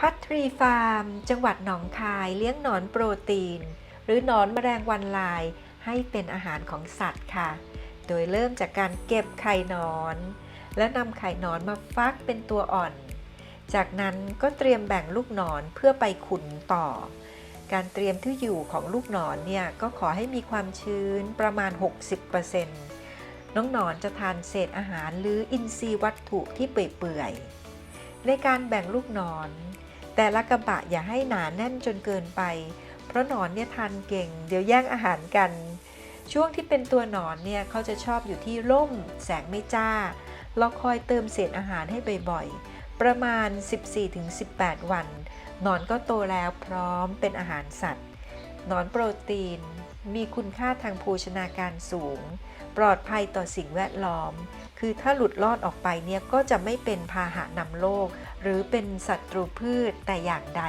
พัทรีฟาร์ม จังหวัดหนองคายเลี้ยงหนอนโปรตีน หรือหนอนแมลงวันลายให้เป็นอาหารของสัตว์ค่ะ โดยเริ่มจากการเก็บไข่หนอน และนำไข่หนอนมาฟักเป็นตัวอ่อน จากนั้นก็เตรียมแบ่งลูกหนอนเพื่อไปขุนต่อ การเตรียมที่อยู่ของลูกหนอนเนี่ยก็ขอให้มีความชื้นประมาณ 60%น้องหนอนจะทานเศษอาหารหรืออินทรีย์วัตถุที่เปื่อยๆในการแบ่งลูกหนอน แต่ละกระบะอย่าให้หนาแน่นจนเกินไป เพราะหนอนเนี่ยทานเก่ง เดี๋ยวแย่งอาหารกัน ช่วงที่เป็นตัวหนอนเนี่ยเขาจะชอบอยู่ที่ร่ม แสงไม่จ้าเราคอยเติมเศษอาหารให้บ่อยๆ ประมาณ 14-18 วันหนอนก็โตแล้วพร้อมเป็นอาหารสัตว์หนอนโปรตีน มีคุณค่าทางโภชนาการสูง ปลอดภัยต่อสิ่งแวดล้อม คือถ้าหลุดรอดออกไปเนี่ยก็จะไม่เป็นพาหะนำโรคหรือเป็นศัตรูพืชแต่อย่างใด